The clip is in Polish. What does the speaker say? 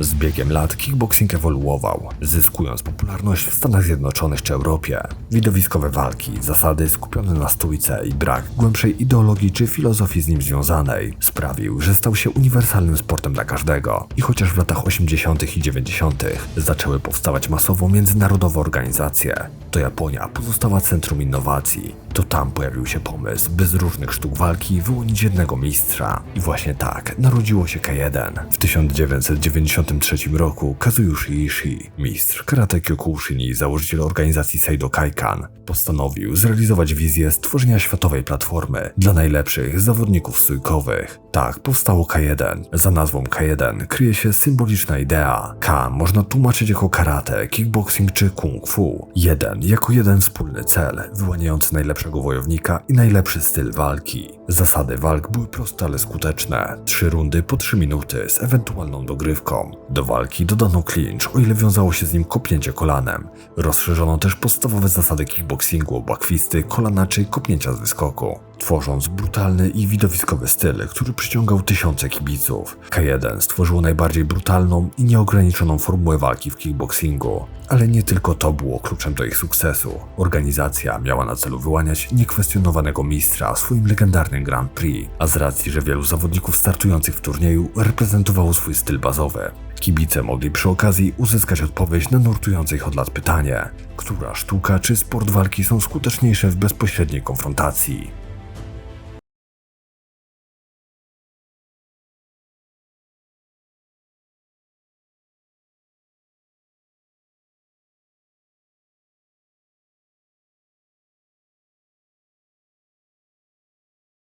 Z biegiem lat kickboxing ewoluował, zyskując popularność w Stanach Zjednoczonych czy Europie. Widowiskowe walki, zasady skupione na stójce i brak głębszej ideologii czy filozofii z nim związanej sprawił, że stał się uniwersalnym sportem dla każdego. I chociaż w latach 80. i 90. zaczęły powstawać masowo międzynarodowe organizacje, to Japonia pozostała centrum innowacji. To tam pojawił się pomysł, by z różnych sztuk walki wyłonić jednego mistrza. I właśnie tak narodziło się K1. W 1993 roku Kazuyoshi Ishii, mistrz karate Kyokushin i założyciel organizacji Seido Kaikan, postanowił zrealizować wizję stworzenia światowej platformy dla najlepszych zawodników stójkowych. Tak powstało K1. Za nazwą K1 kryje się symboliczna idea. K można tłumaczyć jako karate, kickboxing czy kung fu. Jeden jako jeden wspólny cel, wyłaniający najlepszego wojownika i najlepszy styl walki. Zasady walk były proste, ale skuteczne. Trzy rundy po trzy minuty z ewentualną dogrywką. Do walki dodano clinch, o ile wiązało się z nim kopnięcie kolanem. Rozszerzono też podstawowe zasady kickboxingu, bakwisty, kolana czy kopnięcia z wyskoku. Tworząc brutalny i widowiskowy styl, który przyciągał tysiące kibiców, K1 stworzyło najbardziej brutalną i nieograniczoną formułę walki w kickboxingu. Ale nie tylko to było kluczem do ich sukcesu. Organizacja miała na celu wyłaniać niekwestionowanego mistrza swoim legendarnym Grand Prix, a z racji, że wielu zawodników startujących w turnieju reprezentowało swój styl bazowy, kibice mogli przy okazji uzyskać odpowiedź na nurtujące ich od lat pytanie, która sztuka czy sport walki są skuteczniejsze w bezpośredniej konfrontacji.